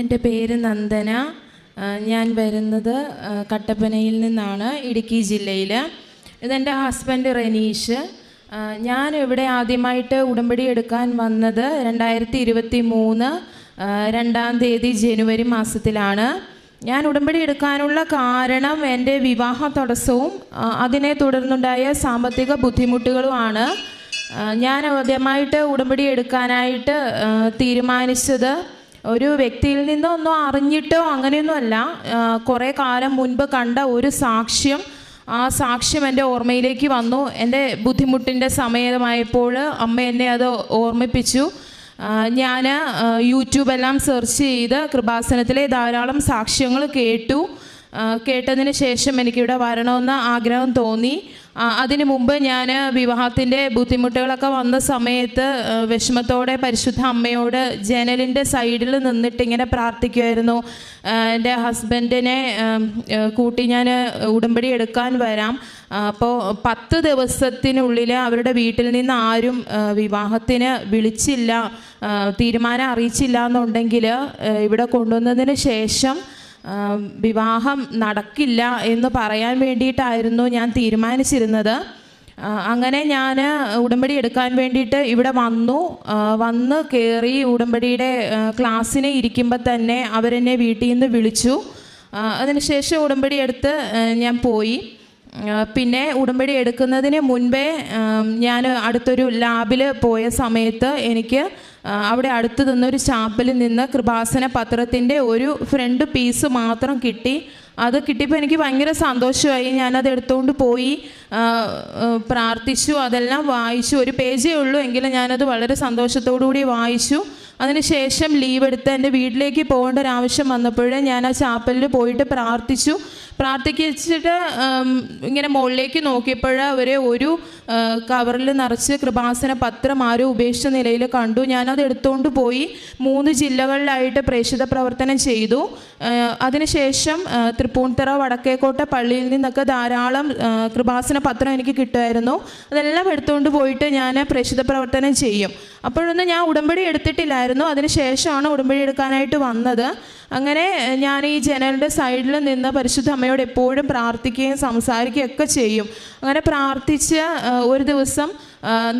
എന്റെ പേര് നന്ദന. ഞാൻ വരുന്നത് കട്ടപ്പനയിൽ നിന്നാണ് ഇടുക്കി ജില്ലയിൽ ഇതെന്റെ ഹസ്ബൻഡ് റെനീഷ്. ഞാൻ ഇവിടെ ആദ്യമായിട്ട് ഉടമ്പടി എടുക്കാൻ വന്നത് രണ്ടായിരത്തി ഇരുപത്തി മൂന്ന് രണ്ടാം തീയതി ജനുവരി മാസത്തിലാണ്. ഞാൻ ഉടമ്പടി എടുക്കാനുള്ള കാരണം എന്റെ വിവാഹ തടസ്സവും അതിനെ തുടർന്നുണ്ടായ സാമ്പത്തിക ബുദ്ധിമുട്ടുകളുമാണ് ഞാൻ ആദ്യമായിട്ട് ഉടമ്പടി എടുക്കാനായിട്ട് തീരുമാനിച്ചത് ഒരു വ്യക്തിയിൽ നിന്നോ ഒന്നും അറിഞ്ഞിട്ടോ അങ്ങനെയൊന്നുമല്ല കുറേ കാലം മുൻപ് കണ്ട ഒരു സാക്ഷ്യം. ആ സാക്ഷ്യം എന്റെ ഓർമ്മയിലേക്ക് വന്നു. എന്റെ ബുദ്ധിമുട്ടിന്റെ സമയമായപ്പോൾ അമ്മ എന്നെ അത് ഓർമ്മിപ്പിച്ചു. ഞാൻ യൂട്യൂബെല്ലാം സെർച്ച് ചെയ്ത് കൃപാസനത്തിലെ ധാരാളം സാക്ഷ്യങ്ങൾ കേട്ടു. കേട്ടതിന് ശേഷം എനിക്കിവിടെ വരണമെന്ന് ആഗ്രഹം തോന്നി. അതിനു മുമ്പ് ഞാൻ വിവാഹത്തിന്റെ ബുദ്ധിമുട്ടുകളൊക്കെ വന്ന സമയത്ത് വിഷമത്തോടെ പരിശുദ്ധ അമ്മയോട് ജനലിന്റെ സൈഡിൽ നിന്നിട്ട് ഇങ്ങനെ പ്രാർത്ഥിക്കുമായിരുന്നു എന്റെ ഹസ്ബൻഡിനെ കൂട്ടി ഞാൻ ഉടമ്പടി എടുക്കാൻ വരാം. അപ്പോൾ പത്ത് ദിവസത്തിനുള്ളിൽ അവരുടെ വീട്ടിൽ നിന്ന് ആരും വിവാഹത്തിന് വിളിച്ചില്ല. തീരുമാനം അറിയിച്ചില്ല എന്നുണ്ടെങ്കിൽ ഇവിടെ കൊണ്ടുവന്നതിന് ശേഷം വിവാഹം നടക്കില്ല എന്ന് പറയാൻ വേണ്ടിയിട്ടായിരുന്നു ഞാൻ തീരുമാനിച്ചിരുന്നത്. അങ്ങനെ ഞാൻ ഉടമ്പടി എടുക്കാൻ വേണ്ടിയിട്ട് ഇവിടെ വന്നു. വന്ന് കയറി ഉടമ്പടിയുടെ ക്ലാസ്സിന് ഇരിക്കുമ്പോൾ തന്നെ അവരെന്നെ വീട്ടിൽ നിന്ന് വിളിച്ചു അതിനുശേഷം ഉടമ്പടി എടുത്ത് ഞാൻ പോയി. പിന്നെ ഉടമ്പടി എടുക്കുന്നതിന് മുൻപേ ഞാൻ അടുത്തൊരു ലാബിൽ പോയ സമയത്ത് എനിക്ക് അവിടെ അടുത്ത് നിന്നൊരു ചാപ്പലിൽ നിന്ന് കൃപാസന പത്രത്തിന്റെ ഒരു ഫ്രണ്ട് പീസ് മാത്രം കിട്ടി. അത് കിട്ടിയപ്പോൾ എനിക്ക് ഭയങ്കര സന്തോഷമായി. ഞാനത് എടുത്തുകൊണ്ട് പോയി. പ്രാർത്ഥിച്ചു. അതെല്ലാം വായിച്ചു. ഒരു പേജേ ഉള്ളൂ. എങ്കിലും ഞാനത് വളരെ സന്തോഷത്തോടു കൂടി വായിച്ചു. അതിനുശേഷം ലീവ് എടുത്ത് എന്റെ വീട്ടിലേക്ക് പോകേണ്ട ഒരു ആവശ്യം വന്നപ്പോഴേ ഞാൻ ആ ചാപ്പലിൽ പോയിട്ട് പ്രാർത്ഥിച്ചു. പ്രാർത്ഥിച്ചിട്ട് ഇങ്ങനെ മുകളിലേക്ക് നോക്കിയപ്പോൾ അവരെ ഒരു കവറിൽ നിറച്ച് കൃപാസന പത്രം ആരോ ഉപേക്ഷിച്ച നിലയിൽ കണ്ടു. ഞാനത് എടുത്തുകൊണ്ട് പോയി മൂന്ന് ജില്ലകളിലായിട്ട് പ്രേക്ഷിത പ്രവർത്തനം ചെയ്തു. അതിനുശേഷം തൃപ്പൂണിത്തറ വടക്കേക്കോട്ട പള്ളിയിൽ നിന്നൊക്കെ ധാരാളം കൃപാസന പത്രം എനിക്ക് കിട്ടുമായിരുന്നു. അതെല്ലാം എടുത്തുകൊണ്ട് പോയിട്ട് ഞാൻ പ്രേക്ഷിത പ്രവർത്തനം ചെയ്യും. അപ്പോഴൊന്നും ഞാൻ ഉടമ്പടി എടുത്തിട്ടില്ലായിരുന്നു. അതിനുശേഷമാണ് ഉടമ്പടി എടുക്കാനായിട്ട് വന്നത്. അങ്ങനെ ഞാൻ ഈ ജനലിന്റെ സൈഡിൽ നിന്ന് പരിശുദ്ധ അമ്മയോട് എപ്പോഴും പ്രാർത്ഥിക്കുകയും സംസാരിക്കുകയും ഒക്കെ ചെയ്യും. അങ്ങനെ പ്രാർത്ഥിച്ച് ഒരു ദിവസം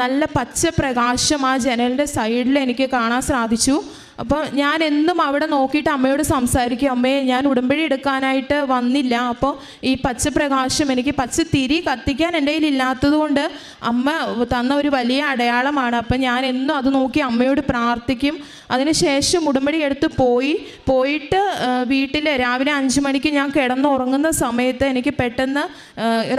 നല്ല പച്ച പ്രകാശം ആ ജനലിന്റെ സൈഡിൽ എനിക്ക് കാണാൻ സാധിച്ചു. അപ്പോൾ ഞാൻ എന്നും അവിടെ നോക്കിയിട്ട് അമ്മയോട് സംസാരിക്കും അമ്മയെ ഞാൻ ഉടമ്പടി എടുക്കാനായിട്ട് വന്നില്ല. അപ്പോൾ ഈ പച്ചപ്രകാശം എനിക്ക് പച്ച തിരി കത്തിക്കാൻ എന്റെ കയ്യിൽ ഇല്ലാത്തത് കൊണ്ട് അമ്മ തന്ന ഒരു വലിയ അടയാളമാണ്. അപ്പം ഞാൻ എന്നും അത് നോക്കി അമ്മയോട് പ്രാർത്ഥിക്കും. അതിനുശേഷം ഉടമ്പടി എടുത്ത് പോയി. പോയിട്ട് വീട്ടിൽ രാവിലെ അഞ്ച് മണിക്ക് ഞാൻ കിടന്നുറങ്ങുന്ന സമയത്ത് എനിക്ക് പെട്ടെന്ന്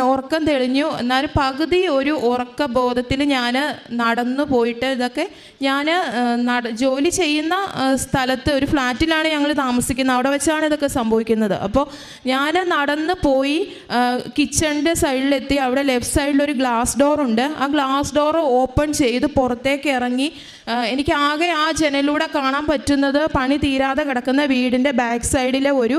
ഉറക്കം തെളിഞ്ഞു. എന്നാലും പകുതി ഒരു ഉറക്ക ബോധത്തിൽ ഞാൻ നടന്നു പോയിട്ട് ഇതൊക്കെ ഞാൻ ജോലി ചെയ്യുന്ന സ്ഥലത്ത് ഒരു ഫ്ലാറ്റിലാണ് ഞങ്ങൾ താമസിക്കുന്നത്. അവിടെ വെച്ചാണ് ഇതൊക്കെ സംഭവിക്കുന്നത്. അപ്പോൾ ഞാൻ നടന്ന് പോയി കിച്ചണിന്റെ സൈഡിലെത്തി. അവിടെ ലെഫ്റ്റ് സൈഡിൽ ഒരു ഗ്ലാസ് ഡോർ ഉണ്ട് ആ ഗ്ലാസ് ഡോർ ഓപ്പൺ ചെയ്ത് പുറത്തേക്ക് ഇറങ്ങി എനിക്ക് ആകെ ആ ജനലിലൂടെ കാണാൻ പറ്റുന്നത് പണി തീരാതെ കിടക്കുന്ന വീടിന്റെ ബാക്ക് സൈഡിലെ ഒരു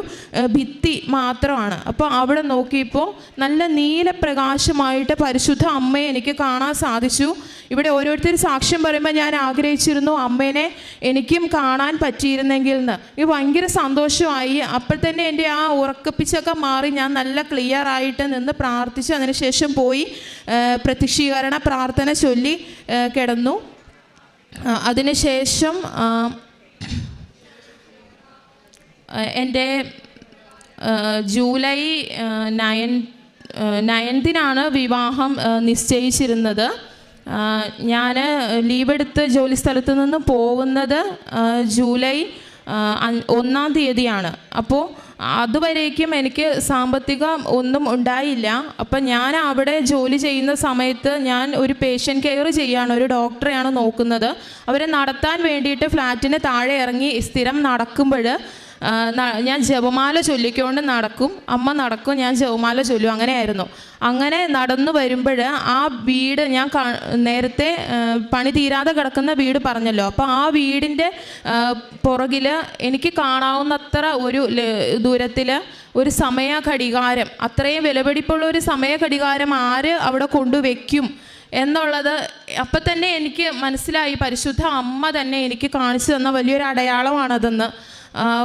ഭിത്തി മാത്രമാണ്. അപ്പോൾ അവിടെ നോക്കിയപ്പോൾ നല്ല നീല പ്രകാശമായിട്ട് പരിശുദ്ധ അമ്മയെ എനിക്ക് കാണാൻ സാധിച്ചു. ഇവിടെ ഓരോരുത്തർ സാക്ഷ്യം പറയുമ്പോൾ ഞാൻ ആഗ്രഹിച്ചിരുന്നു അമ്മേനെ എനിക്കും കാണാൻ പറ്റിയിരുന്നെങ്കിൽ എന്ന് ഇത് ഭയങ്കര സന്തോഷമായി. അപ്പോൾ തന്നെ എന്റെ ആ ഉറക്കപ്പിച്ചൊക്കെ മാറി ഞാൻ നല്ല ക്ലിയർ ആയിട്ട് നിന്ന് പ്രാർത്ഥിച്ചു. അതിനുശേഷം പോയി പ്രത്യക്ഷീകരണ പ്രാർത്ഥന ചൊല്ലി കിടന്നു. അതിനുശേഷം എന്റെ ജൂലൈ നയൻ നയൻത്തിനാണ് വിവാഹം നിശ്ചയിച്ചിരുന്നത്. ഞാൻ ലീവെടുത്ത് ജോലി സ്ഥലത്ത് നിന്ന് പോകുന്നത് ജൂലൈ ഒന്നാം തീയതിയാണ്. അപ്പോൾ അതുവരേക്കും എനിക്ക് സാമ്പത്തികം ഒന്നും ഉണ്ടായില്ല. അപ്പം ഞാൻ അവിടെ ജോലി ചെയ്യുന്ന സമയത്ത് ഞാൻ ഒരു പേഷ്യന്റ് കെയർ ചെയ്യാണ് ഒരു ഡോക്ടറെയാണ് നോക്കുന്നത്. അവരെ നടത്താൻ വേണ്ടിയിട്ട് ഫ്ലാറ്റിന് താഴെ ഇറങ്ങി സ്ഥിരം നടക്കുമ്പോൾ ഞാൻ ജപമാല ചൊല്ലിക്കൊണ്ട് നടക്കും. അമ്മ നടക്കും ഞാൻ ജപമാല ചൊല്ലും. അങ്ങനെയായിരുന്നു. അങ്ങനെ നടന്നു വരുമ്പോൾ ആ വീട് ഞാൻ നേരത്തെ പണി തീരാതെ കിടക്കുന്ന വീട് പറഞ്ഞല്ലോ. അപ്പോൾ ആ വീടിന്റെ പുറകിൽ എനിക്ക് കാണാവുന്നത്ര ഒരു ദൂരത്തിൽ ഒരു സമയ ഘടികാരം അത്രയും വിലപിടിപ്പുള്ള ഒരു സമയ ഘടികാരം ആര് അവിടെ കൊണ്ടുവെക്കും എന്നുള്ളത് അപ്പം തന്നെ എനിക്ക് മനസ്സിലായി. പരിശുദ്ധ അമ്മ തന്നെ എനിക്ക് കാണിച്ചു തന്ന വലിയൊരു അടയാളമാണതെന്ന്.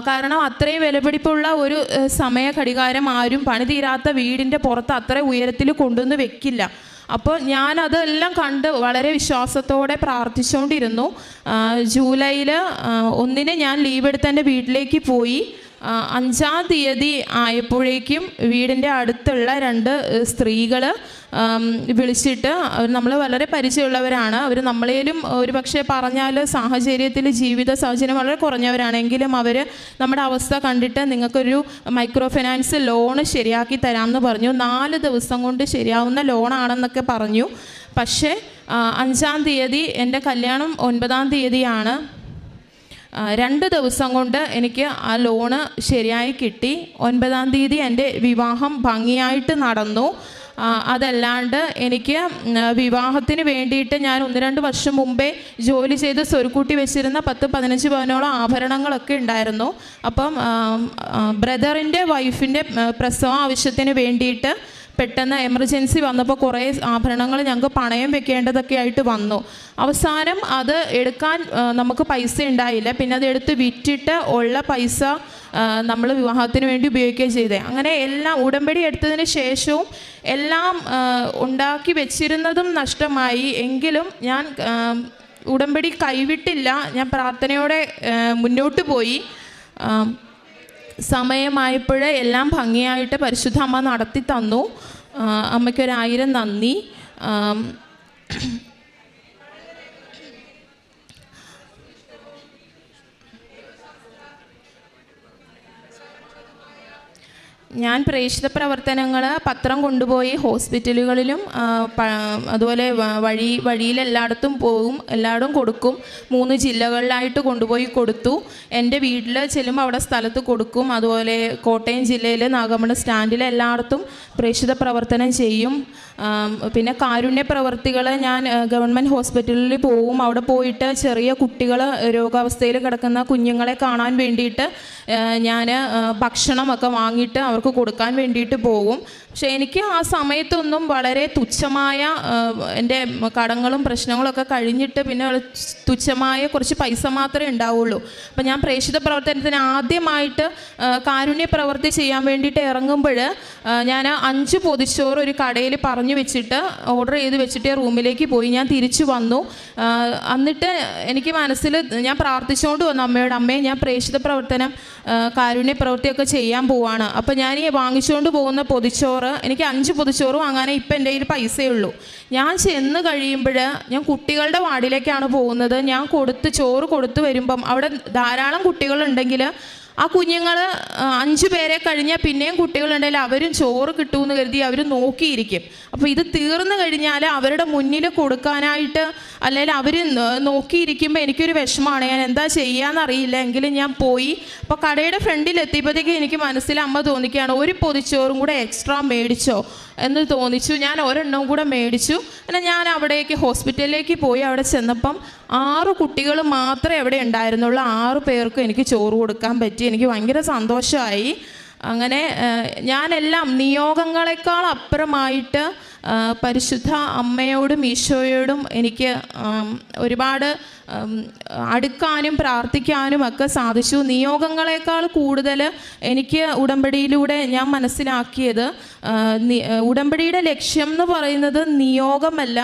കാരണം അത്രയും വിലപിടിപ്പുള്ള ഒരു സമയ ഘടികാരം ആരും പണിതീരാത്ത വീടിന്റെ പുറത്ത് അത്ര ഉയരത്തിൽ കൊണ്ടുവന്ന് വെക്കില്ല. അപ്പോൾ ഞാൻ അതെല്ലാം കണ്ട് വളരെ വിശ്വാസത്തോടെ പ്രാർത്ഥിച്ചുകൊണ്ടിരുന്നു ജൂലൈയിൽ ഒന്നിന് ഞാൻ ലീവ് എടുത്ത് എന്റെ വീട്ടിലേക്ക് പോയി. അഞ്ചാം തീയതി ആയപ്പോഴേക്കും വീടിന്റെ അടുത്തുള്ള രണ്ട് സ്ത്രീകൾ വിളിച്ചിട്ട് നമ്മൾ വളരെ പരിചയമുള്ളവരാണ്. അവർ നമ്മളേലും ഒരു പക്ഷേ പറഞ്ഞാൽ സാഹചര്യത്തിൽ ജീവിത സാഹചര്യം വളരെ കുറഞ്ഞവരാണെങ്കിലും അവർ നമ്മുടെ അവസ്ഥ കണ്ടിട്ട് നിങ്ങൾക്കൊരു മൈക്രോ ഫിനാൻസ് ലോണ് ശരിയാക്കി തരാമെന്ന് പറഞ്ഞു. നാല് ദിവസം കൊണ്ട് ശരിയാവുന്ന ലോണാണെന്നൊക്കെ പറഞ്ഞു. പക്ഷേ അഞ്ചാം തീയതി എന്റെ കല്യാണം ഒൻപതാം തീയതിയാണ്. രണ്ട് ദിവസം കൊണ്ട് എനിക്ക് ആ ലോണ് ശരിയായി കിട്ടി. ഒൻപതാം തീയതി എന്റെ വിവാഹം ഭംഗിയായിട്ട് നടന്നു. അതല്ലാണ്ട് എനിക്ക് വിവാഹത്തിന് വേണ്ടിയിട്ട് ഞാൻ ഒന്ന് രണ്ട് വർഷം മുമ്പേ ജോലി ചെയ്ത് സ്വരുക്കൂട്ടി വെച്ചിരുന്ന പത്ത് പതിനഞ്ച് പവനോളം ആഭരണങ്ങളൊക്കെ ഉണ്ടായിരുന്നു. അപ്പം ബ്രദറിന്റെ വൈഫിന്റെ പ്രസവ ആവശ്യത്തിന് വേണ്ടിയിട്ട് പെട്ടെന്ന് എമർജൻസി വന്നപ്പോൾ കുറേ ആഭരണങ്ങൾ ഞങ്ങൾക്ക് പണയം വെക്കേണ്ടതൊക്കെ ആയിട്ട് വന്നു. അവസാനം അത് എടുക്കാൻ നമുക്ക് പൈസ ഉണ്ടായില്ല. പിന്നെ അത് എടുത്ത് വിറ്റിട്ട് ഉള്ള പൈസ നമ്മൾ വിവാഹത്തിന് വേണ്ടി ഉപയോഗിക്കുകയും ചെയ്തേ. അങ്ങനെ എല്ലാം ഉടമ്പടി എടുത്തതിന് ശേഷവും എല്ലാം ഉണ്ടാക്കി വെച്ചിരുന്നതും നഷ്ടമായി. എങ്കിലും ഞാൻ ഉടമ്പടി കൈവിട്ടില്ല. ഞാൻ പ്രാർത്ഥനയോടെ മുന്നോട്ട് പോയി. സമയമായപ്പോൾ എല്ലാം ഭംഗിയായിട്ട് പരിശുദ്ധ അമ്മ നടത്തി തന്നു. അമ്മയ്ക്കൊരായിരം നന്ദി. ഞാൻ പ്രേക്ഷിത പ്രവർത്തനങ്ങൾ പത്രം കൊണ്ടുപോയി ഹോസ്പിറ്റലുകളിലും അതുപോലെ വഴി വഴിയിലെല്ലായിടത്തും പോകും എല്ലായിടും കൊടുക്കും. മൂന്ന് ജില്ലകളിലായിട്ട് കൊണ്ടുപോയി കൊടുത്തു. എന്റെ വീട്ടിൽ ചെല്ലുമ്പോൾ അവിടെ സ്ഥലത്ത് കൊടുക്കും. അതുപോലെ കോട്ടയം ജില്ലയിൽ നാഗമണ സ്റ്റാൻഡിൽ എല്ലായിടത്തും പ്രേക്ഷിത പ്രവർത്തനം ചെയ്യും. പിന്നെ കാരുണ്യ പ്രവർത്തികൾ ഞാൻ ഗവൺമെന്റ് ഹോസ്പിറ്റലിൽ പോവും. അവിടെ പോയിട്ട് ചെറിയ കുട്ടികൾ രോഗാവസ്ഥയിൽ കിടക്കുന്ന കുഞ്ഞുങ്ങളെ കാണാൻ വേണ്ടിയിട്ട് ഞാൻ ഭക്ഷണമൊക്കെ വാങ്ങിയിട്ട് അവർക്ക് കൊടുക്കാൻ വേണ്ടിയിട്ട് പോകും പക്ഷേ എനിക്ക് ആ സമയത്തൊന്നും വളരെ തുച്ഛമായ എന്റെ കടങ്ങളും പ്രശ്നങ്ങളൊക്കെ കഴിഞ്ഞിട്ട് പിന്നെ തുച്ഛമായ കുറച്ച് പൈസ മാത്രമേ ഉണ്ടാവുള്ളൂ. അപ്പം ഞാൻ പ്രേക്ഷിത പ്രവർത്തനത്തിന് ആദ്യമായിട്ട് കാരുണ്യ പ്രവൃത്തി ചെയ്യാൻ വേണ്ടിയിട്ട് ഇറങ്ങുമ്പോൾ ഞാൻ അഞ്ച് പൊതിച്ചോറ് ഒരു കടയിൽ പറഞ്ഞു വെച്ചിട്ട് ഓർഡർ ചെയ്ത് വെച്ചിട്ട് റൂമിലേക്ക് പോയി. ഞാൻ തിരിച്ചു വന്നു. എന്നിട്ട് എനിക്ക് മനസ്സിൽ ഞാൻ പ്രാർത്ഥിച്ചുകൊണ്ട് വന്നു അമ്മയോട് അമ്മയെ ഞാൻ പ്രേക്ഷിത പ്രവർത്തനം കാരുണ്യ പ്രവൃത്തിയൊക്കെ ചെയ്യാൻ പോവാണ്. അപ്പം ഞാൻ ഈ വാങ്ങിച്ചുകൊണ്ട് പോകുന്ന പൊതിച്ചോറ് എനിക്ക് അഞ്ച് പൊതിച്ചോറ് വാങ്ങാനേ ഇപ്പം എന്റെ കയ്യിൽ പൈസയുള്ളൂ. ഞാൻ ചെന്ന് കഴിയുമ്പോൾ ഞാൻ കുട്ടികളുടെ വാർഡിലേക്കാണ് പോകുന്നത്. ഞാൻ കൊടുത്ത് ചോറ് കൊടുത്തു വരുമ്പം അവിടെ ധാരാളം കുട്ടികളുണ്ടെങ്കിൽ ആ കുഞ്ഞുങ്ങൾ അഞ്ചു പേരെ കഴിഞ്ഞാൽ പിന്നെയും കുട്ടികളുണ്ടെങ്കിൽ അവരും ചോറ് കിട്ടുമെന്ന് കരുതി അവർ നോക്കിയിരിക്കും. അപ്പോൾ ഇത് തീർന്നു കഴിഞ്ഞാൽ അവരുടെ മുന്നിൽ കൊടുക്കാനായിട്ട് അല്ലെങ്കിൽ അവർ നോക്കിയിരിക്കുമ്പോൾ എനിക്കൊരു വിഷമമാണ് ഞാൻ എന്താ ചെയ്യാന്നറിയില്ല എങ്കിലും ഞാൻ പോയി. അപ്പോൾ കടയുടെ ഫ്രണ്ടിൽ എത്തിയപ്പോഴത്തേക്ക് എനിക്ക് മനസ്സിൽ അമ്മ തോന്നിക്കുകയാണ് ഒരു പൊതിച്ചോറും കൂടെ എക്സ്ട്രാ മേടിച്ചോ? എന്ന് തോന്നിച്ചു. ഞാൻ ഒരെണ്ണവും കൂടെ മേടിച്ചു. അങ്ങനെ ഞാൻ അവിടേക്ക് ഹോസ്പിറ്റലിലേക്ക് പോയി. അവിടെ ചെന്നപ്പം ആറ് കുട്ടികൾ മാത്രമേ അവിടെ ഉണ്ടായിരുന്നുള്ളൂ. ആറ് പേർക്കും എനിക്ക് ചോറ് കൊടുക്കാൻ പറ്റി. എനിക്ക് ഭയങ്കര സന്തോഷമായി അങ്ങനെ ഞാനെല്ലാം നിയോഗങ്ങളെക്കാൾ അപ്പുറമായിട്ട് പരിശുദ്ധ അമ്മയോടും ഈശോയോടും എനിക്ക് ഒരുപാട് അടുക്കാനും പ്രാർത്ഥിക്കാനും ഒക്കെ സാധിച്ചു. നിയോഗങ്ങളെക്കാൾ കൂടുതൽ എനിക്ക് ഉടമ്പടിയിലൂടെ ഞാൻ മനസ്സിലാക്കിയത് ഉടമ്പടിയുടെ ലക്ഷ്യം എന്ന് പറയുന്നത് നിയോഗമല്ല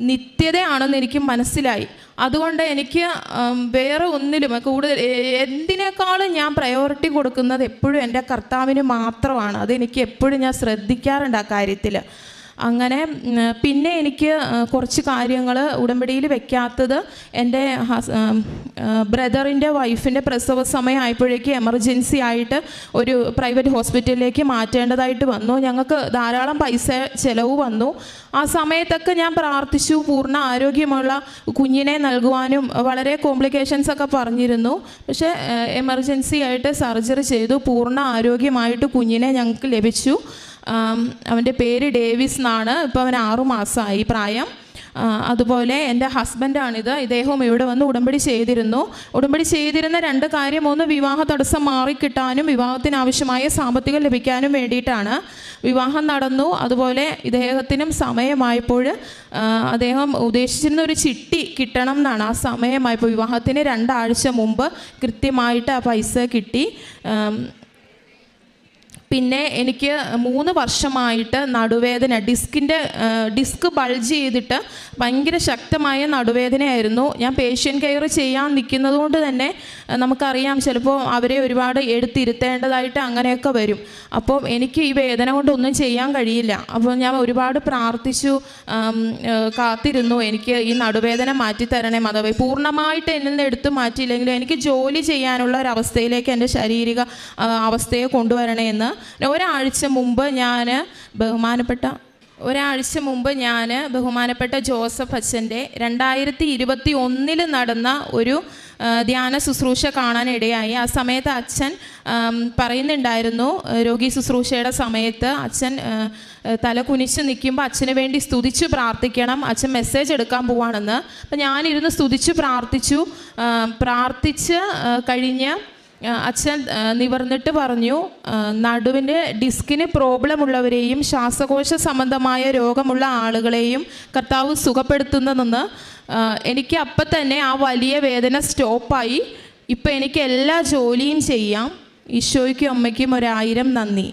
നിത്യതയാണെന്ന് എനിക്ക് മനസ്സിലായി. അതുകൊണ്ട് എനിക്ക് വേറെ ഒന്നിലും കൂടുതൽ എന്തിനേക്കാളും ഞാൻ പ്രയോറിറ്റി കൊടുക്കുന്നത് എപ്പോഴും എന്റെ കർത്താവിന് മാത്രമാണ്. അതെനിക്ക് എപ്പോഴും ഞാൻ ശ്രദ്ധിക്കാറുണ്ട് ആ കാര്യത്തിൽ അങ്ങനെ പിന്നെ എനിക്ക് കുറച്ച് കാര്യങ്ങൾ ഉടമ്പടിയിൽ വെക്കാത്തത് എന്റെ ബ്രദറിന്റെ വൈഫിന്റെ പ്രസവ സമയം ആയപ്പോഴേക്ക് എമർജൻസി ആയിട്ട് ഒരു പ്രൈവറ്റ് ഹോസ്പിറ്റലിലേക്ക് മാറ്റേണ്ടതായിട്ട് വന്നു. ഞങ്ങൾക്ക് ധാരാളം പൈസ ചിലവ് വന്നു. ആ സമയത്തൊക്കെ ഞാൻ പ്രാർത്ഥിച്ചു. പൂർണ ആരോഗ്യമുള്ള കുഞ്ഞിനെ നൽകുവാനും വളരെ കോംപ്ലിക്കേഷൻസ് ഒക്കെ പറഞ്ഞിരുന്നു. പക്ഷേ എമർജൻസി ആയിട്ട് സർജറി ചെയ്തു. പൂർണ ആരോഗ്യമായിട്ട് കുഞ്ഞിനെ ഞങ്ങൾക്ക് ലഭിച്ചു. അവന്റെ പേര് ഡേവിസ് എന്നാണ്. ഇപ്പോൾ അവൻ ആറു മാസമായി പ്രായം. അതുപോലെ എന്റെ ഹസ്ബൻഡാണിത് ഇദ്ദേഹവും ഇവിടെ വന്ന് ഉടമ്പടി ചെയ്തിരുന്നു. ഉടമ്പടി ചെയ്തിരുന്ന രണ്ട് കാര്യം ഒന്ന് വിവാഹ തടസ്സം മാറിക്കിട്ടാനും വിവാഹത്തിന് ആവശ്യമായ സാമ്പത്തികം ലഭിക്കാനും വേണ്ടിയിട്ടാണ്. വിവാഹം നടന്നു. അതുപോലെ ഇദ്ദേഹത്തിനും സമയമായപ്പോൾ അദ്ദേഹം ഉദ്ദേശിച്ചിരുന്ന ഒരു ചിട്ടി കിട്ടണം എന്നാണ്. ആ സമയമായപ്പോൾ വിവാഹത്തിന് രണ്ടാഴ്ച മുമ്പ് കൃത്യമായിട്ട് ആ പൈസ കിട്ടി. പിന്നെ എനിക്ക് മൂന്ന് വർഷമായിട്ട് നടുവേദന ഡിസ്കിന്റെ ഡിസ്ക് ബൾജ് ചെയ്തിട്ട് ഭയങ്കര ശക്തമായ നടുവേദനയായിരുന്നു. ഞാൻ പേഷ്യൻ കെയർ ചെയ്യാൻ നിൽക്കുന്നതുകൊണ്ട് തന്നെ നമുക്കറിയാം ചിലപ്പോൾ അവരെ ഒരുപാട് എടുത്തിരുത്തേണ്ടതായിട്ട് അങ്ങനെയൊക്കെ വരും. അപ്പോൾ എനിക്ക് ഈ വേദന കൊണ്ടൊന്നും ചെയ്യാൻ കഴിയില്ല. അപ്പോൾ ഞാൻ ഒരുപാട് പ്രാർത്ഥിച്ചു കാത്തിരുന്നു. എനിക്ക് ഈ നടുവേദന മാറ്റിത്തരണേ മതവേ. പൂർണമായിട്ട് എന്നിൽ നിന്ന് എടുത്തു മാറ്റിയില്ലെങ്കിലും എനിക്ക് ജോലി ചെയ്യാനുള്ള ഒരു അവസ്ഥയിലേക്ക് എന്റെ ശാരീരിക അവസ്ഥയെ കൊണ്ടുവരണേ എന്ന് ഒരാഴ്ച മുമ്പ് ഞാൻ ബഹുമാനപ്പെട്ട ഒരാഴ്ച മുമ്പ് ഞാൻ ബഹുമാനപ്പെട്ട ജോസഫ് അച്ഛന്റെ രണ്ടായിരത്തി ഇരുപത്തി ഒന്നിൽ നടന്ന ഒരു ധ്യാന ശുശ്രൂഷ കാണാനിടയായി ആ സമയത്ത് അച്ഛൻ പറയുന്നുണ്ടായിരുന്നു രോഗി ശുശ്രൂഷയുടെ സമയത്ത് അച്ഛൻ തല കുനിച്ച് നിൽക്കുമ്പോൾ അച്ഛന് വേണ്ടി സ്തുതിച്ച് പ്രാർത്ഥിക്കണം അച്ഛൻ മെസ്സേജ് എടുക്കാൻ പോവാണെന്ന്. അപ്പം ഞാനിരുന്ന് സ്തുതിച്ച് പ്രാർത്ഥിച്ചു പ്രാർത്ഥിച്ച് കഴിഞ്ഞ് അച്ഛൻ നിവർന്നിട്ട് പറഞ്ഞു നടുവിന്റെ ഡിസ്കിന് പ്രോബ്ലം ഉള്ളവരെയും ശ്വാസകോശ സംബന്ധമായ രോഗമുള്ള ആളുകളെയും കർത്താവ് സുഖപ്പെടുത്തുന്നതെന്ന് എനിക്ക് അപ്പം തന്നെ ആ വലിയ വേദന സ്റ്റോപ്പായി. ഇപ്പം എനിക്ക് എല്ലാ ജോലിയും ചെയ്യാം. ഈശോയ്ക്കും അമ്മയ്ക്കും ഒരായിരം നന്ദി.